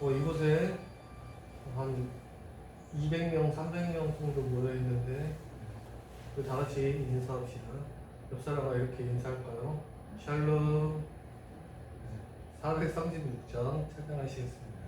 어, 이곳에 한 200명, 300명 정도 모여 있는데 그 다 같이 인사합시다. 옆 사람과 이렇게 인사할까요? 샬롬 436장 착장하시겠습니다.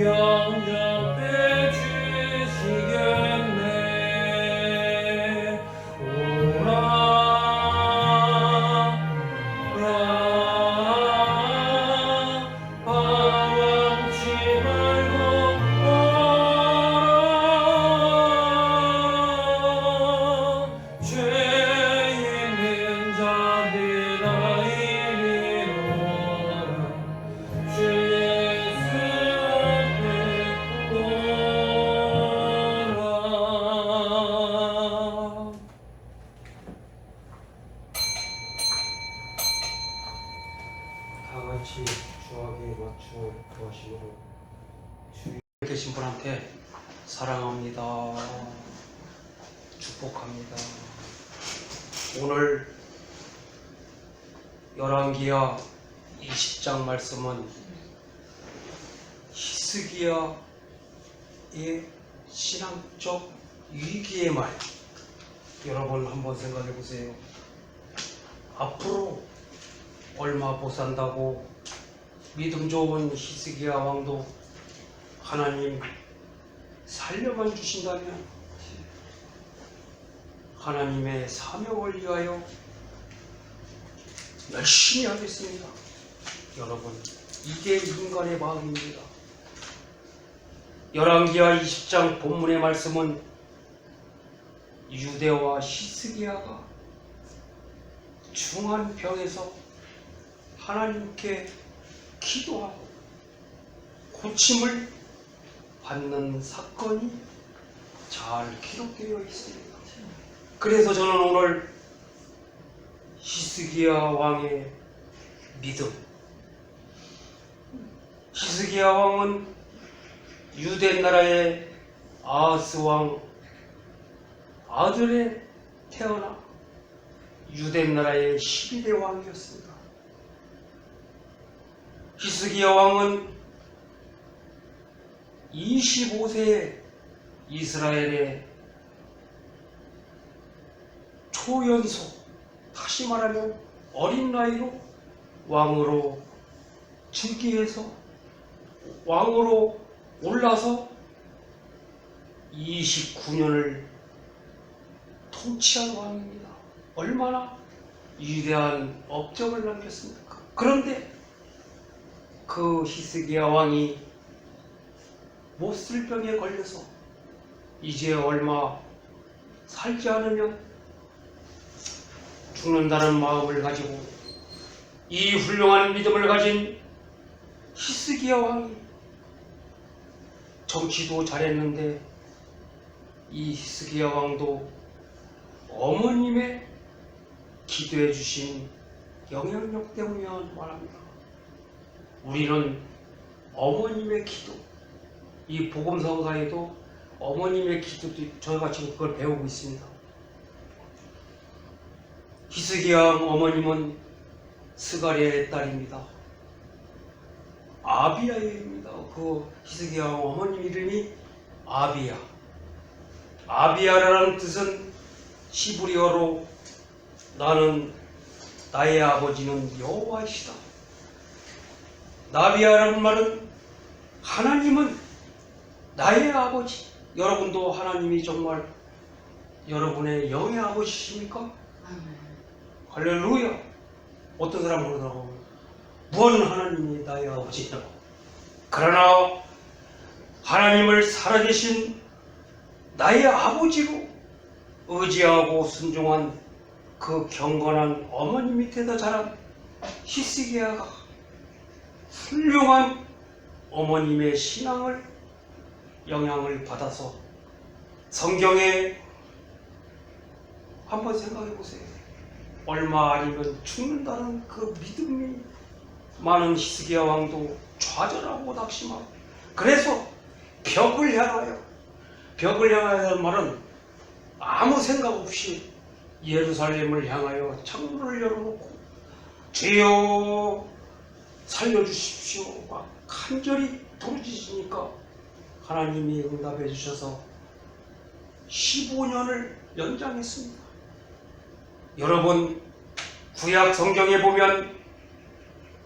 Yeah, yeah. 주하시고 주님 계신 분한테 사랑합니다. 축복합니다. 오늘 열왕기하 20장 말씀은 히스기야의 신앙적 위기의 말 여러분 한번 생각해 보세요. 앞으로 얼마 못 산다고 믿음 좋은 히스기야 왕도 하나님 살려만 주신다면 하나님의 사명을 위하여 열심히 하겠습니다. 여러분 이게 인간의 마음입니다. 열왕기하 20장 본문의 말씀은 유대와 히스기야가 중한 병에서 하나님께 기도하고 고침을 받는 사건이 잘 기록되어 있습니다. 그래서 저는 오늘 히스기야 왕의 믿음 히스기야 왕은 유대 나라의 아하스 왕 아들에 태어나 유대 나라의 12대 왕이었습니다. 히스기야 왕은 25세에 이스라엘의 초연소, 다시 말하면 어린 나이로 왕으로 즉위해서 왕으로 올라서 29년을 통치한 왕입니다. 얼마나 위대한 업적을 남겼습니까? 그런데 그 히스기야 왕이 못쓸병에 걸려서 이제 얼마 살지 않으면 죽는다는 마음을 가지고 이 훌륭한 믿음을 가진 히스기야 왕이 정치도 잘했는데 이 히스기야 왕도 어머님의 기도해 주신 영향력 때문이란 말합니다. 우리는 어머님의 기도, 이 복음성가에도 어머님의 기도도 저희가 지금 그걸 배우고 있습니다. 히스기야 어머님은 스가리아의 딸입니다. 아비야입니다. 그 히스기야 어머님 이름이 아비야. 아비야라는 뜻은 시브리어로 나는 나의 아버지는 여호와이시다. 나비야라는 말은 하나님은 나의 아버지. 여러분도 하나님이 정말 여러분의 영의 아버지십니까? 할렐루야. 어떤 사람 그러더라고. 무언 하나님이 나의 아버지냐고. 그러나 하나님을 살아계신 나의 아버지로 의지하고 순종한 그 경건한 어머니 밑에서 자란 히스기야가 훌륭한 어머님의 신앙을 영향을 받아서 성경에 한번 생각해 보세요. 얼마 아니면 죽는다는 그 믿음이 많은 히스기야 왕도 좌절하고 낙심하고 그래서 벽을 향하여 벽을 향하여는 말은 아무 생각 없이 예루살렘을 향하여 창문을 열어놓고 주여 살려주십시오 막 간절히 부르짖으니까 하나님이 응답해 주셔서 15년을 연장했습니다. 여러분 구약 성경에 보면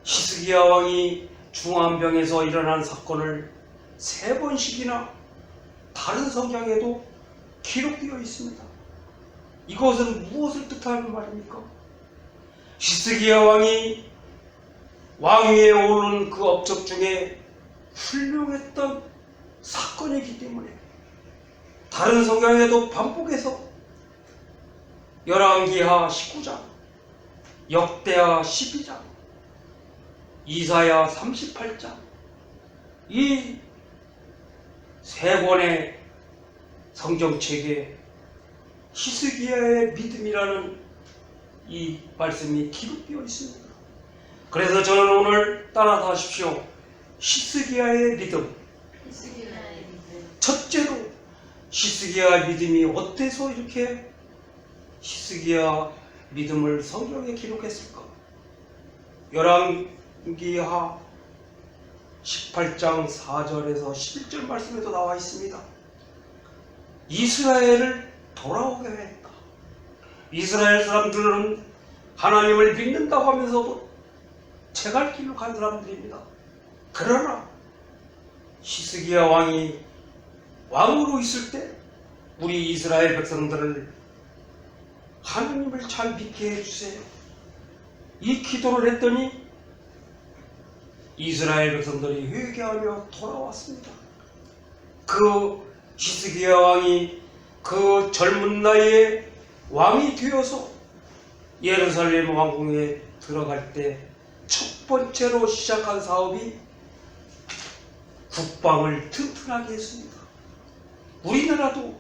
히스기야 왕이 중환병에서 일어난 사건을 세 번씩이나 다른 성경에도 기록되어 있습니다. 이것은 무엇을 뜻하는 말입니까? 히스기야 왕이 왕위에 오른 그 업적 중에 훌륭했던 사건이기 때문에 다른 성경에도 반복해서 열왕기하 19장, 역대하 12장, 이사야 38장 이 세 권의 성경책에 히스기야의 믿음이라는 이 말씀이 기록되어 있습니다. 그래서 저는 오늘 따라서 하십시오. 히스기야의 믿음. 첫째로 히스기야 믿음이 어때서 이렇게 히스기야 믿음을 성경에 기록했을까? 열왕기하 18장 4절에서 11절 말씀에도 나와 있습니다. 이스라엘을 돌아오게 했다. 이스라엘 사람들은 하나님을 믿는다고 하면서도 제갈 길로 간 사람들입니다. 그러나 히스기야 왕이 왕으로 있을 때 우리 이스라엘 백성들을 하나님을 잘 믿게 해주세요. 이 기도를 했더니 이스라엘 백성들이 회개하며 돌아왔습니다. 그 히스기야 왕이 그 젊은 나이에 왕이 되어서 예루살렘 왕궁에 들어갈 때 첫 번째로 시작한 사업이 국방을 튼튼하게 했습니다. 우리나라도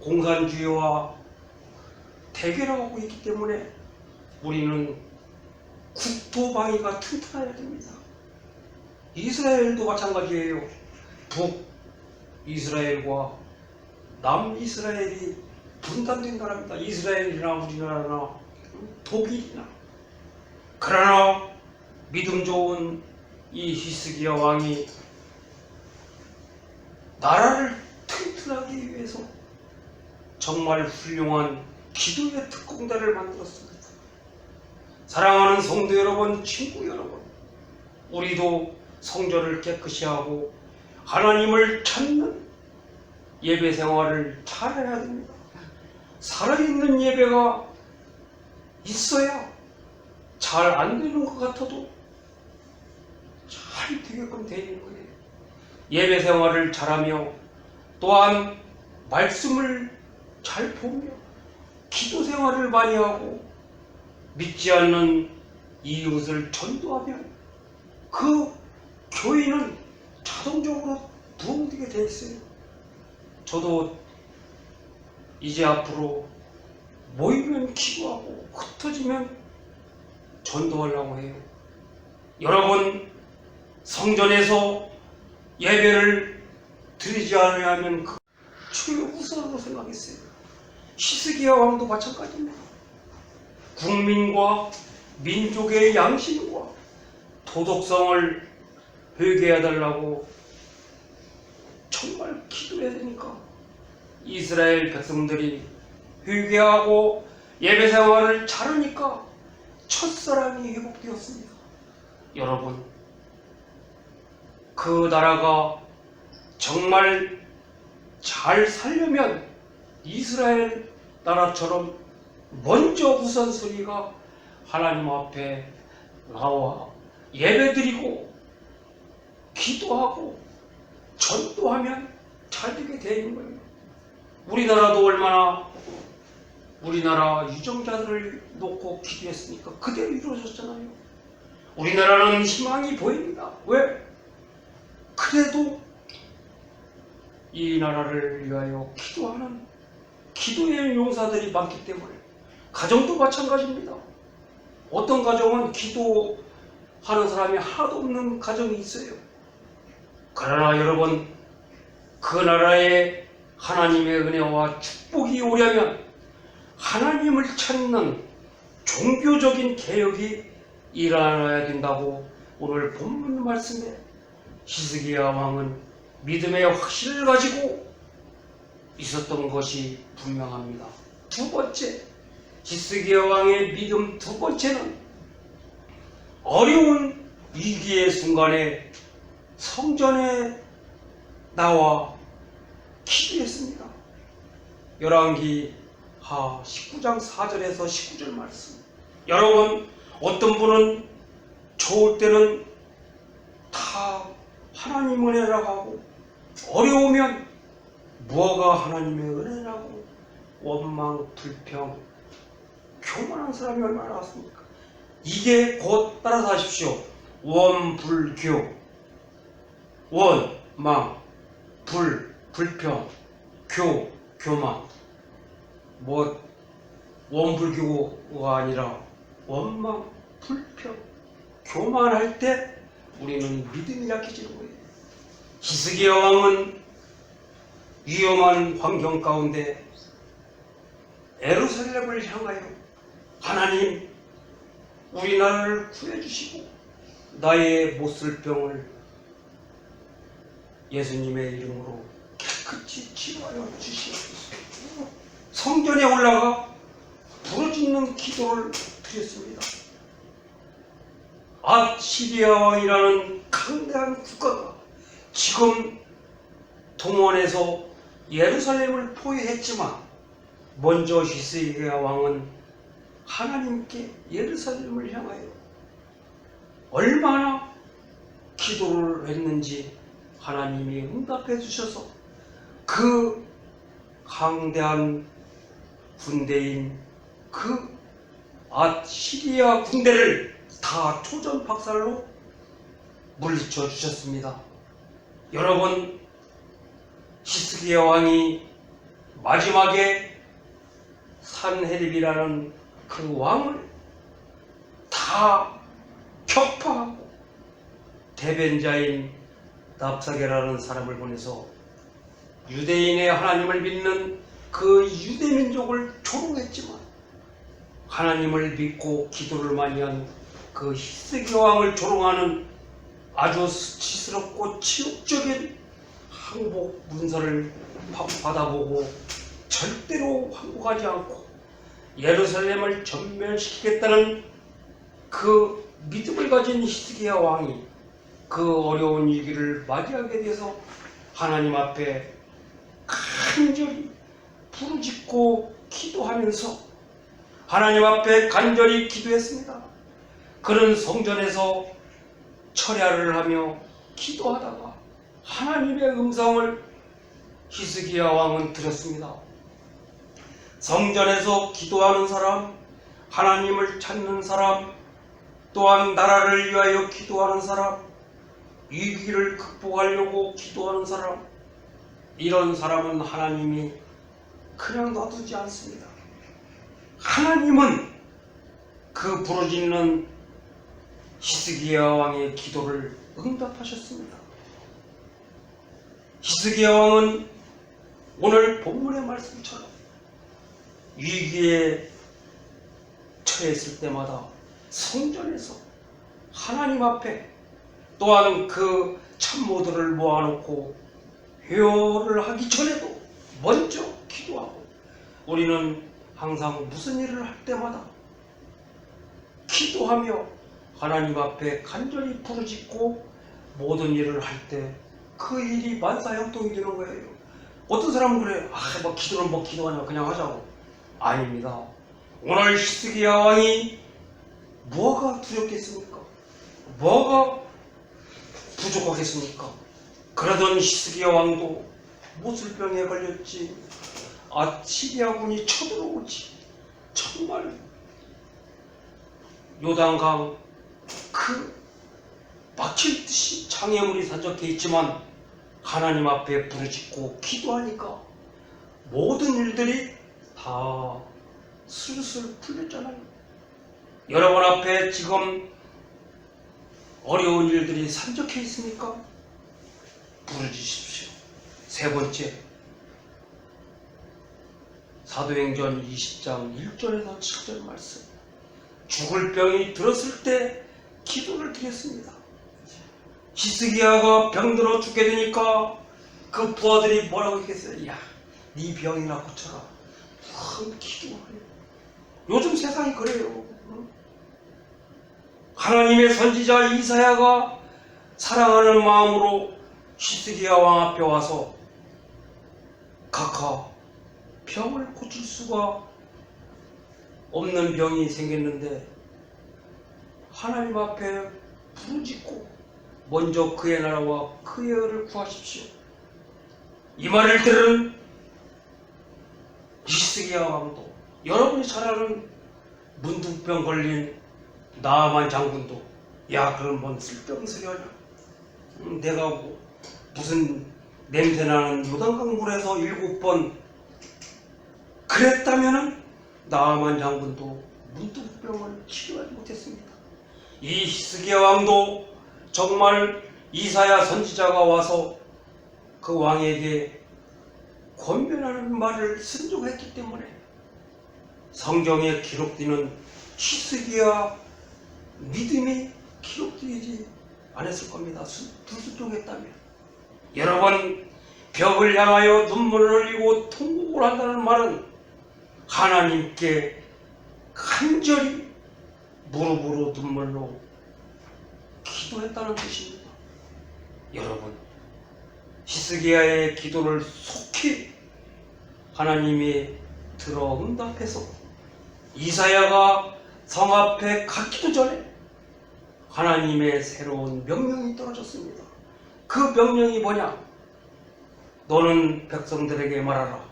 공산주의와 대결하고 있기 때문에 우리는 국토 방위가 튼튼해야 됩니다. 이스라엘도 마찬가지예요. 북 이스라엘과 남 이스라엘이 분단된 나라입니다. 이스라엘이나 우리나라나 독일이나. 그러나 믿음 좋은 이 히스기야 왕이 나라를 튼튼하기 위해서 정말 훌륭한 기도의 특공대를 만들었습니다. 사랑하는 성도 여러분, 친구 여러분, 우리도 성전을 깨끗이 하고 하나님을 찾는 예배 생활을 잘해야 됩니다. 살아있는 예배가 있어야 잘 안 되는 것 같아도 잘 되게끔 되는 거예요. 예배 생활을 잘하며 또한 말씀을 잘 보며 기도 생활을 많이 하고 믿지 않는 이웃을 전도하면 그 교인은 자동적으로 부흥되게 돼 있어요. 저도 이제 앞으로 모이면 기도하고 흩어지면 전도하려고 해요. 여러분 성전에서 예배를 드리지 않으면 그 최우선으로 생각했어요. 히스기야 왕도 마찬가지입니다. 국민과 민족의 양심과 도덕성을 회개해달라고 정말 기도해야 되니까 이스라엘 백성들이 회개하고 예배 생활을 잘하니까 첫사랑이 회복되었습니다. 여러분, 그 나라가 정말 잘 살려면 이스라엘 나라처럼 먼저 우선순위가 하나님 앞에 나와 예배드리고 기도하고 전도하면 잘 되게 되는 거예요. 우리나라도 얼마나 우리나라 유정자들을 놓고 기도했으니까 그대로 이루어졌잖아요. 우리나라는 희망이 보입니다. 왜? 그래도 이 나라를 위하여 기도하는 기도의 용사들이 많기 때문에 가정도 마찬가지입니다. 어떤 가정은 기도하는 사람이 하나도 없는 가정이 있어요. 그러나 여러분 그 나라에 하나님의 은혜와 축복이 오려면 하나님을 찾는 종교적인 개혁이 일어나야 된다고 오늘 본문 말씀에 히스기야 왕은 믿음의 확신을 가지고 있었던 것이 분명합니다. 두 번째, 히스기야 왕의 믿음 두 번째는 어려운 위기의 순간에 성전에 나와 기도했습니다. 열왕기 하 19장 4절에서 19절 말씀. 여러분 어떤 분은 좋을 때는 다 하나님 은혜라고 하고 어려우면 무엇가 하나님의 은혜라고 원망, 불평, 교만한 사람이 얼마나 많습니까? 이게 곧 따라서 하십시오. 원불교, 원망, 불, 불평, 교, 교만. 뭐 원불교가 아니라 원망, 불평, 교만할 때 우리는 믿음이 약해지는 거예요. 히스기야 왕은 위험한 환경 가운데 에루살렘을 향하여 하나님 우리 나라를 구해주시고 나의 못쓸 병을 예수님의 이름으로 깨끗이 치료하여 주시옵소서. 성전에 올라가 부르짖는 기도를 드렸습니다. 아시리아 왕이라는 강대한 국가가 지금 동원해서 예루살렘을 포위했지만 먼저 히스기야 왕은 하나님께 예루살렘을 향하여 얼마나 기도를 했는지 하나님이 응답해 주셔서 그 강대한 군대인 그 아 시리아 군대를 다 초전 박살로 물리쳐 주셨습니다. 여러분 히스기야 왕이 마지막에 산헤립이라는 그 왕을 다 격파하고 대변자인 납사게라는 사람을 보내서 유대인의 하나님을 믿는 그 유대 민족을 조롱했지만 하나님을 믿고 기도를 많이 한 그 히스기야 왕을 조롱하는 아주 수치스럽고 치욕적인 항복 문서를 파- 받아보고 절대로 항복하지 않고 예루살렘을 전멸시키겠다는 그 믿음을 가진 히스기야 왕이 그 어려운 위기를 맞이하게 돼서 하나님 앞에 간절히 부르짖고 기도하면서 하나님 앞에 간절히 기도했습니다. 그는 성전에서 철야를 하며 기도하다가 하나님의 음성을 히스기야 왕은 들었습니다. 성전에서 기도하는 사람, 하나님을 찾는 사람, 또한 나라를 위하여 기도하는 사람, 위기를 극복하려고 기도하는 사람, 이런 사람은 하나님이 그냥 놔두지 않습니다. 하나님은 그 부르짖는 히스기야 왕의 기도를 응답하셨습니다. 히스기야 왕은 오늘 본문의 말씀처럼 위기에 처했을 때마다 성전에서 하나님 앞에 또한 그 참모들을 모아놓고 회오를 하기 전에도 먼저 기도하고 우리는 항상 무슨 일을 할 때마다 기도하며 하나님 앞에 간절히 부르짖고 모든 일을 할 때 그 일이 만사형통이 되는 거예요. 어떤 사람은 그래, 아, 뭐 기도는 뭐 기도하냐, 그냥 하자고. 아닙니다. 오늘 히스기야 왕이 뭐가 두렵겠습니까? 뭐가 부족하겠습니까? 그러던 히스기야 왕도 모슬병에 걸렸지. 아시리아군이 쳐들어오지. 정말 요단강 그 막힐 듯이 장애물이 산적해 있지만 하나님 앞에 부르짖고 기도하니까 모든 일들이 다 술술 풀렸잖아요. 여러분 앞에 지금 어려운 일들이 산적해 있습니까? 부르짖으십시오. 세 번째, 사도행전 20장 1절에서 7절 말씀. 죽을 병이 들었을 때 기도를 드렸습니다. 히스기야가 병들어 죽게 되니까 그 부하들이 뭐라고 했겠어요? 야, 네 병이나 고쳐라. 큰 기도를 해요. 요즘 세상이 그래요. 응? 하나님의 선지자 이사야가 사랑하는 마음으로 히스기야 왕 앞에 와서 각하 병을 고칠 수가 없는 병이 생겼는데 하나님 앞에 부르짖고 먼저 그의 나라와 그의 의를 구하십시오. 이 말을 들은 히스기야 왕도 여러분이 잘 아는 문둥병 걸린 나만 장군도 야 그럼 뭔 쓸병소리 하냐 음, 내가 뭐 무슨 냄새나는 요단강 물에서 일곱 번 그랬다면은 나만 장군도 문둥병을 치료하지 못했습니다. 이 히스기야 왕도 정말 이사야 선지자가 와서 그 왕에게 권면하는 말을 순종했기 때문에 성경에 기록되는 히스기야 믿음이 기록되지 않았을 겁니다. 수- 불순종했다면 여러분 벽을 향하여 눈물을 흘리고 통곡을 한다는 말은 하나님께 간절히 무릎으로 눈물로 기도했다는 뜻입니다. 여러분, 히스기야의 기도를 속히 하나님이 들어 응답해서 이사야가 성 앞에 갔기도 전에 하나님의 새로운 명령이 떨어졌습니다. 그 명령이 뭐냐? 너는 백성들에게 말하라.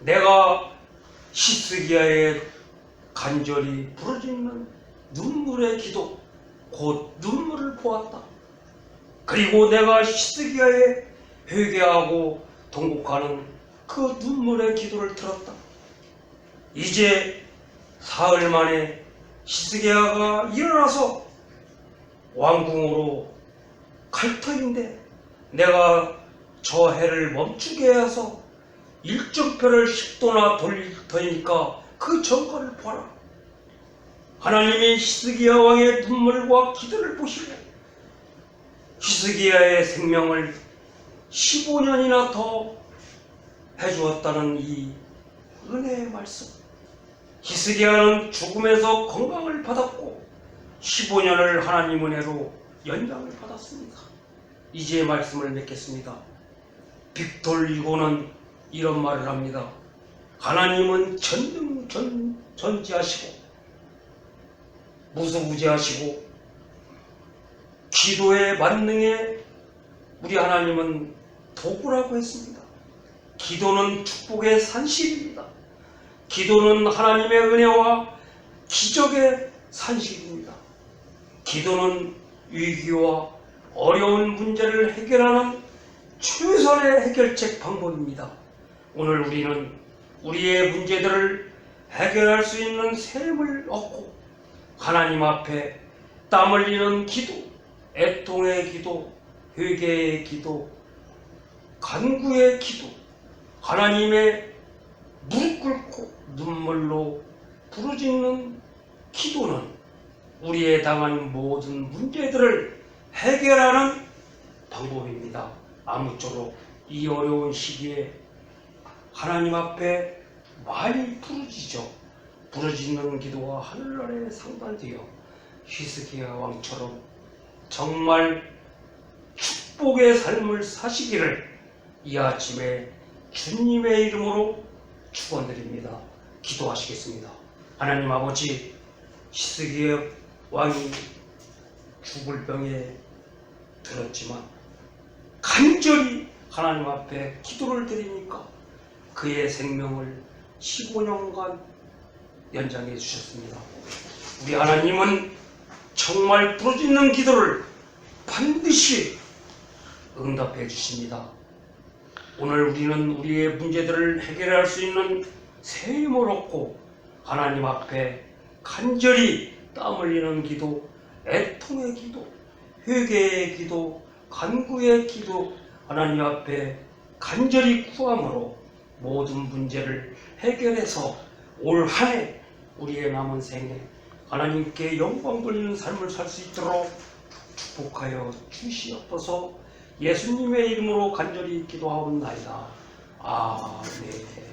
내가 히스기야의 간절히 부르짖는 눈물의 기도, 곧 눈물을 보았다. 그리고 내가 히스기야의 회개하고 통곡하는 그 눈물의 기도를 들었다. 이제 사흘 만에 히스기야가 일어나서 왕궁으로 갈 터인데 내가 저 해를 멈추게 해서 일정표를 10도나 돌릴 터이니까 그 정과를 보라. 하나님이 히스기야 왕의 눈물과 기도를 보시고 히스기야의 생명을 15년이나 더 해주었다는 이 은혜의 말씀. 히스기야는 죽음에서 건강을 받았고 15년을 하나님 은혜로 연장을 받았습니다. 이제 말씀을 맺겠습니다. 빅톨 이고는 이런 말을 합니다. 하나님은 전능 전, 전지하시고 무소부지하시고 기도의 만능에 우리 하나님은 도구라고 했습니다. 기도는 축복의 산실입니다. 기도는 하나님의 은혜와 기적의 산실입니다. 기도는 위기와 어려운 문제를 해결하는 최선의 해결책 방법입니다. 오늘 우리는 우리의 문제들을 해결할 수 있는 셈을 얻고 하나님 앞에 땀 흘리는 기도, 애통의 기도, 회개의 기도, 간구의 기도, 하나님의 무릎 꿇고 눈물로 부르짖는 기도는 우리의 당한 모든 문제들을 해결하는 방법입니다. 아무쪼록 이 어려운 시기에 하나님 앞에 많이 부르짖어 부르짖는 기도가 하늘나라에 상달되어 히스기야 왕처럼 정말 축복의 삶을 사시기를 이 아침에 주님의 이름으로 축원드립니다. 기도하시겠습니다. 하나님 아버지 히스기야 왕이 죽을 병에 들었지만 간절히 하나님 앞에 기도를 드리니까 그의 생명을 15년간 연장해 주셨습니다. 우리 하나님은 정말 부르짖는 기도를 반드시 응답해 주십니다. 오늘 우리는 우리의 문제들을 해결할 수 있는 새 힘을 얻고 하나님 앞에 간절히 땀 흘리는 기도, 애통의 기도, 회개의 기도, 간구의 기도 하나님 앞에 간절히 구함으로 모든 문제를 해결해서 올 한 해 우리의 남은 생에 하나님께 영광 돌리는 삶을 살 수 있도록 축복하여 주시옵소서 예수님의 이름으로 간절히 기도하옵나이다. 아멘.